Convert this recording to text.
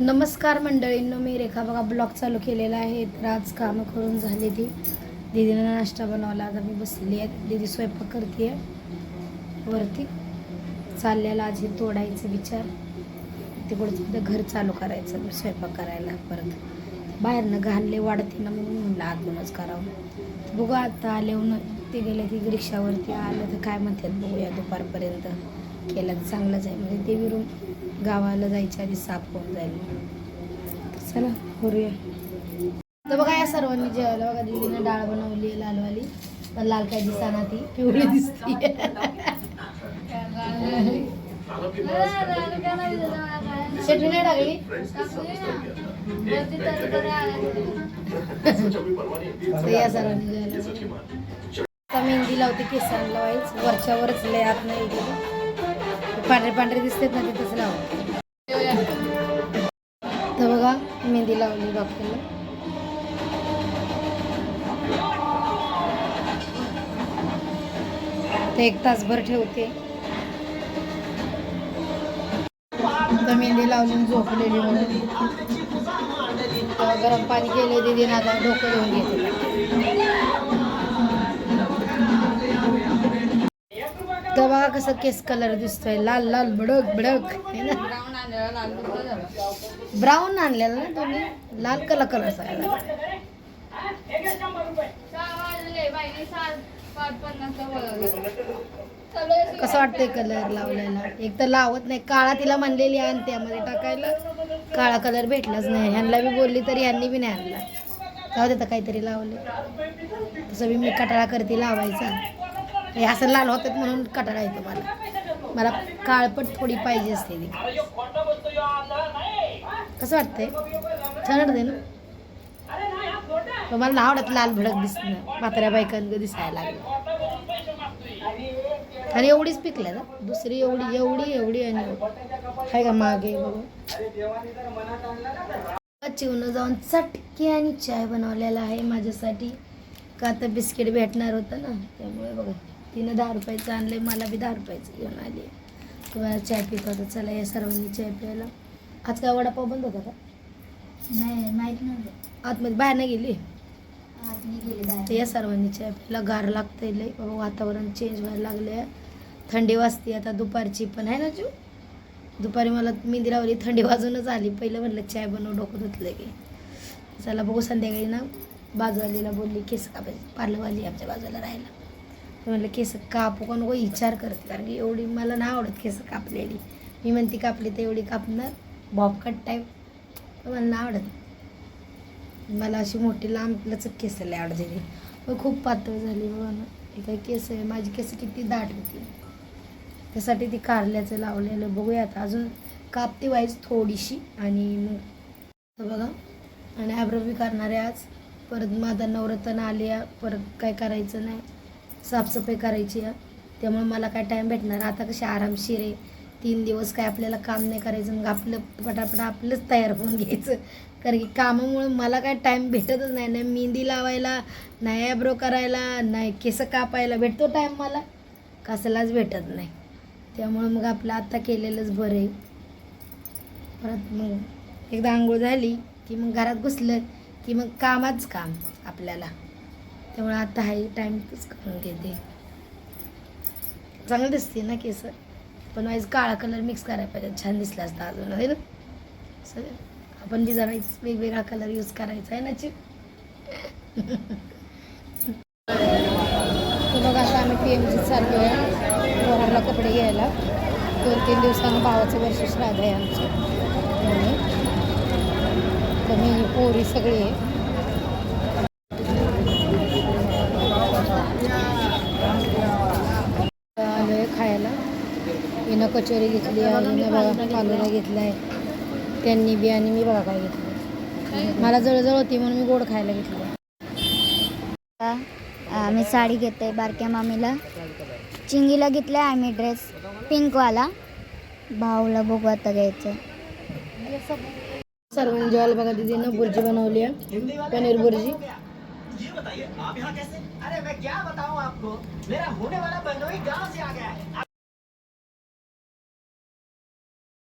नमस्कार मंडळींनो मी रेखा बघा. ब्लॉग चालू केलेला आहे. तर आज कामं करून झाली ती. दीदीनं नाश्ता बनवला आता मी बसली आहे. दीदी स्वयंपाक करते वरती चाललेला आज हे तोडायचे विचार. तिकडे तिकडे घर चालू करायचं स्वयंपाक करायला परत. बाहेरनं घालले वाढते ना म्हणून म्हणलं आतूनच करावं. बघू आता आले ते गेले ती रिक्षावरती आलं तर काय म्हणतात बघूया दुपारपर्यंत. केलं. तर चांगलंच आहे. म्हणजे ते विरून गावाला जायच्या आधी साफ होऊन जाईल. चला करूया. तर बघा या सर्वांनी जेवायला. बघा दिदीनं डाळ बनवली आहे लालवाली. पण लाल काय दिसताना ती. पिवळी दिसती चटणी नाही टाकली? या सर्वांनी आता मेहंदी लावते केसांना लावायच वरच्या वरच लयात नाही पांढरे पांढरे दिसतात ना ते तसं लावते तर बघा मेहंदी लावली डॉक्टरला ते एक तासभर ठेवते. तर मेहंदी लावली झोपलेली म्हणून गरम पाणी केले दिदी ना आता डोकं घेऊन घेते तर बघा कसं केस कलर दिसतोय लाल लाल बडक बडक ना ब्राऊन आणलेला ना तुम्ही? लाल कलर कलर सगळा कसं वाटतंय कलर लावलेला? एक तर लावत नाही. काळा तिला म्हणलेली आहे आणि त्यामध्ये टाकायला. काळा कलर भेटलाच नाही. ह्यांना बी बोलली तरी ह्यांनी बी नाही आणला. जाऊ दे तर काहीतरी लावले. तसं बी मी कटाळा करते लावायचा. हे असं लाल होतात म्हणून कटाळा येतो मला. मला काळपट थोडी पाहिजे असते ती. कसं वाटतंय? छान वाटतंय ना? मला आवडत लाल भडक दिसणं. म्हाताऱ्या बायकांना दिसायला लागलं. आणि एवढीच पिकल्या ना? दुसरी एवढी एवढी एवढी आणि काय का मागे? बघू. चिवनं जाऊन चटके आणि चाय बनवलेला आहे माझ्यासाठी. का आता बिस्किट भेटणार होतं ना? त्यामुळे बघा. तिनं दहा रुपयाचं आणलंय मला बी दहा रुपयाचं घेऊन आली तुम्हाला चाय पित होतं चला या सर्वांनी चाय प्यायला. आज काय वडापाव बंद होता का? नाही माहीत नव्हतं. आतमध्ये बाहेर नाही गेली? गेले या सर्वांनी चाय प्यायला. गार लागतंय लय. बाबा वातावरण चेंज व्हायला लागले थंडी वाजते आता दुपारची पण आहे ना जू? दुपारी मला मेहंदी लावली थंडी वाजूनच आली. पहिलं म्हणलं चाय बनव डोकं धुतलं की. चला बघू संध्याकाळी ना. बाजूवालीला बोलली केस कापायची. पार्लरवाली आमच्या बाजूला राहायला. तर म्हटलं केस कापू. का नको विचार करते कारण की एवढी मला नाही आवडत केस कापलेली. मी म्हणते कापली तर एवढी कापणार. Bob cut type. मला नाही आवडत. मला अशी मोठी लांब लचक केस लय आवडते मग खूप पातळ झाली बघा ना. हे काही केस आहे माझी केस किती दाट होती. त्यासाठी ती कारल्याचं लावलेलं. बघूया आता अजून कापते व्हायच थोडीशी आणि मग बघा. आणि ॲब्रो बी करणार आहे आज. परत माझा नवरत्न आली परत काय करायचं नाही. साफसफाई करायची आहे. त्यामुळे मला काय टाईम भेटणार? आता कशी आरामशीर आहे. तीन दिवस काय आपल्याला काम नाही करायचं. मग आपलं पटापट आपलंच तयार होऊन घ्यायचं. कारण की कामामुळे मला काय टाईम भेटतच नाही. नाही मेहंदी लावायला नाही आयब्रो करायला नाही केस कापायला भेटतो टाईम मला. कसलाच भेटत नाही. त्यामुळे मग आपलं आत्ता केलेलंच बरं आहे. परत मग एकदा आंघोळ झाली की मग घरात घुसलं की मग कामाच काम आपल्याला. त्यामुळे आता हाही टाईमच करून घेते. चांगलं दिसते ना केस? पण वाईज काळा कलर मिक्स करायला पाहिजे. छान दिसला असता अजून आहे ना? सगळं. आपण बी जरा वेगवेगळा कलर यूज करायचा आहे ना चिप तर बघा आता आम्ही पी एम जीत चाललो आहे पोराला कपडे घ्यायला. दोन तीन दिवसानं भावाचं वर्ष श्राद्ध आहे आमचं. तर मी पोरी सगळी आहे आलो आहे खायला हिनं कचोरी घेतली आहे हिनं बघा फालुदा घेतला आहे त्यांनी बी आणि मी बघा काय घेतलं. मला जवळजवळ होती म्हणून मी गोड खायला घेतलं. मी साडी घेते बारक्या मामीला. चिंगीला घेतला आम्ही ड्रेस पिंकवाला भाऊला बघू आता घ्यायचं. सर्वांनी जेवायला बघा दीदीनं बुर्जी बनवली आहे. पनीर बुर्जी ये बताइए आप यहाँ कैसे? अरे मैं क्या बताऊँ आपको? मेरा होने वाला बहनोई गांव से आ गया है।